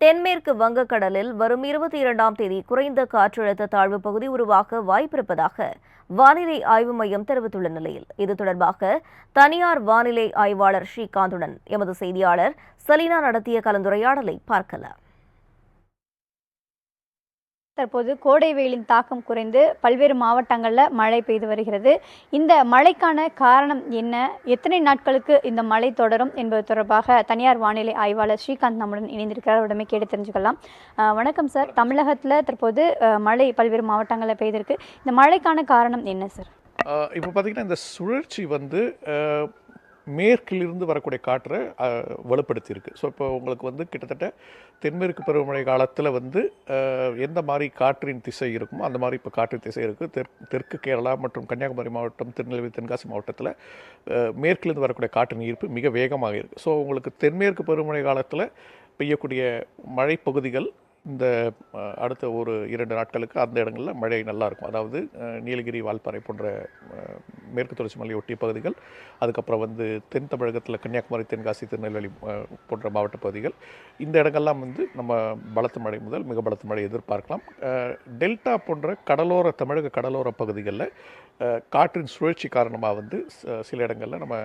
தென்மேற்கு வங்கக்கடலில் வரும் இருபத்தி இரண்டாம் தேதி குறைந்த காற்றழுத்த தாழ்வு பகுதி உருவாக வாய்ப்பிருப்பதாக வானிலை ஆய்வு மையம் தெரிவித்துள்ள நிலையில் இது தொடர்பாக தனியார் வானிலை ஆய்வாளர் ஸ்ரீகாந்துடன் எமது செய்தியாளர் சலீனா நடத்திய கலந்துரையாடலை பார்க்கலாம். தற்போது கோடை வெயிலின் தாக்கம் குறைந்து பல்வேறு மாவட்டங்களில் மழை பெய்து வருகிறது. இந்த மழைக்கான காரணம் என்ன? எத்தனை நாட்களுக்கு இந்த மழை தொடரும் என்பது தொடர்பாக தனியார் வானிலை ஆய்வாளர் ஸ்ரீகாந்த் நம்முடன் இணைந்திருக்கிறார். உடனே கேட்டு தெரிஞ்சுக்கலாம். வணக்கம் சார். தமிழகத்தில் தற்போது மழை பல்வேறு மாவட்டங்களில் பெய்திருக்கு. இந்த மழைக்கான காரணம் என்ன சார்? இப்போ பார்த்தீங்கன்னா இந்த சுழற்சி வந்து மேற்கிலிருந்து வரக்கூடிய காற்றை வலுப்படுத்தியிருக்கு. ஸோ இப்போ உங்களுக்கு வந்து கிட்டத்தட்ட தென்மேற்கு பருவமழை காலத்தில் வந்து எந்த மாதிரி காற்றின் திசை இருக்குமோ அந்த மாதிரி இப்போ காற்றின் திசை இருக்குது தெற் தெற்கு கேரளா மற்றும் கன்னியாகுமரி மாவட்டம் திருநெல்வேலி தென்காசி மாவட்டத்தில் மேற்கிலிருந்து வரக்கூடிய காற்றின் ஈர்ப்பு மிக வேகமாக இருக்குது ஸோ உங்களுக்கு தென்மேற்கு பருவமழை காலத்தில் பெய்யக்கூடிய மழைப்பகுதிகள் இந்த அடுத்த ஒரு இரண்டு நாட்களுக்கு அந்த இடங்களில் மழை நல்லாயிருக்கும் அதாவது நீலகிரி வால்பாறை போன்ற மேற்கு தொடர்ச்சி மலை ஒட்டிய பகுதிகள் அதுக்கப்புறம் வந்து தென் தமிழகத்தில் கன்னியாகுமரி தென்காசி திருநெல்வேலி போன்ற மாவட்ட பகுதிகள். இந்த இடங்கள்லாம் வந்து நம்ம பலத்த மழை முதல் மிக பலத்த மழை எதிர்பார்க்கலாம். டெல்டா போன்ற கடலோர தமிழக கடலோர பகுதிகளில் காற்றின் சுழற்சி காரணமாக வந்து ச- சில இடங்களில் நம்ம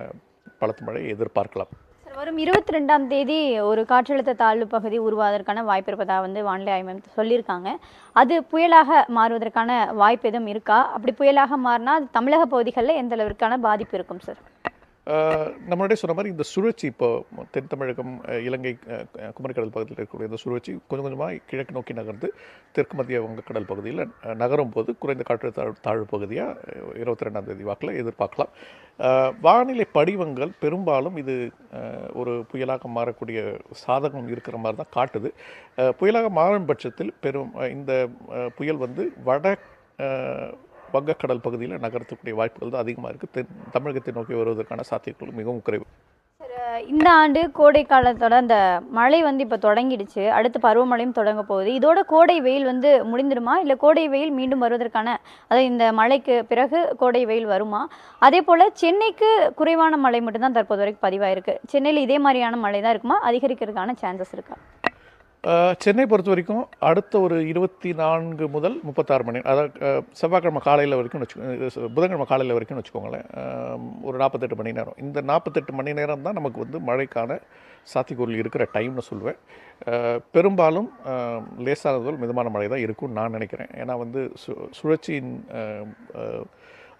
பலத்த மழையை எதிர்பார்க்கலாம். வரும் இருபத்தி ரெண்டாம் தேதி ஒரு காற்றழுத்த தாழ்வு பகுதி உருவாவதற்கான வாய்ப்பு இருப்பதாக வந்து வானிலை ஆய்வு சொல்லியிருக்காங்க. அது புயலாக மாறுவதற்கான வாய்ப்பு எதுவும் இருக்கா? அப்படி புயலாக மாறினா அது தமிழக பகுதிகளில் எந்த அளவிற்கான பாதிப்பு இருக்கும் சார்? நம்மளுடைய சொன்ன மாதிரி இந்த சுழற்சி இப்போ தென் தமிழகம் இலங்கை குமரிக்கடல் பகுதியில் இருக்கக்கூடிய இந்த சுழற்சி கொஞ்சம் கொஞ்சமாக கிழக்கு நோக்கி நகர்ந்து தெற்கு மத்திய வங்கக்கடல் பகுதியில் நகரும் போது குறைந்த காற்று தாழ் தாழ்வு பகுதியாக இருபத்தி ரெண்டாம் தேதி வாக்கில் எதிர்பார்க்கலாம். வானிலை படிவங்கள் பெரும்பாலும் இது ஒரு புயலாக மாறக்கூடிய சாதகம் இருக்கிற மாதிரி தான் காட்டுது. புயலாக மாறும் பட்சத்தில் பெரும் இந்த புயல் வந்து வட வங்கக்கடல் பகுதியில் நகர்த்தக்கூடிய வாய்ப்புகள் தான் அதிகமாக இருக்குது தென் தமிழகத்தை நோக்கி வருவதற்கான சாத்தியக்கூறு மிகவும் குறைவு. இந்த ஆண்டு கோடை காலத்தோட அந்த மழை வந்து இப்போ தொடங்கிடுச்சு. அடுத்து பருவமழையும் தொடங்க போகுது. இதோட கோடை வெயில் வந்து முடிந்துடுமா இல்லை கோடை வெயில் மீண்டும் வருவதற்கான அதாவது இந்த மழைக்கு பிறகு கோடை வெயில் வருமா? அதே போல் சென்னைக்கு குறைவான மழை மட்டும்தான் தற்போது வரைக்கும் பதிவாயிருக்கு. சென்னையில் இதே மாதிரியான மழை தான் இருக்குமா? அதிகரிக்கிறதுக்கான சான்சஸ் இருக்கா? சென்னை பொறுத்த வரைக்கும் அடுத்த ஒரு இருபத்தி நான்கு முதல் முப்பத்தாறு மணி அதாவது செவ்வாய்க்கிழமை காலையில் வரைக்கும் வச்சுக்கோ புதன்கிழமை காலையில் வரைக்கும் வச்சுக்கோங்களேன். ஒரு நாற்பத்தெட்டு மணி நேரம். இந்த நாற்பத்தெட்டு மணி நேரம் தான் நமக்கு வந்து மழைக்கான சாத்திக்கூரில் இருக்கிற டைம்னு சொல்லுவேன் பெரும்பாலும் ஆஹ், லேசானது மிதமான மழை தான் இருக்கும்னு நான் நினைக்கிறேன். ஏன்னா வந்து சு சுழற்சியின்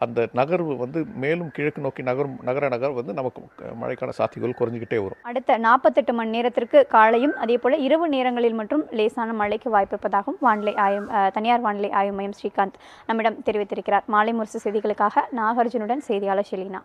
அந்த நகர்வு வந்து மேலும் கிழக்கு நோக்கி நகரும் நகர நகர் வந்து நமக்கு மழைக்கான சாத்தியங்கள் குறைஞ்சிக்கிட்டே வரும். அடுத்த நாற்பத்தெட்டு மணி நேரத்திற்கு காலையும் அதே போல் இரவு நேரங்களில் மட்டும் லேசான மழைக்கு வாய்ப்பிருப்பதாகவும் வானிலை ஆய்வு தனியார் வானிலை ஆய்வு மையம் ஸ்ரீகாந்த் நம்மிடம் தெரிவித்திருக்கிறார். மாலை முரசு செய்திகளுக்காக நாகார்ஜுனுடன் செய்தியாளர் ஷெலினா.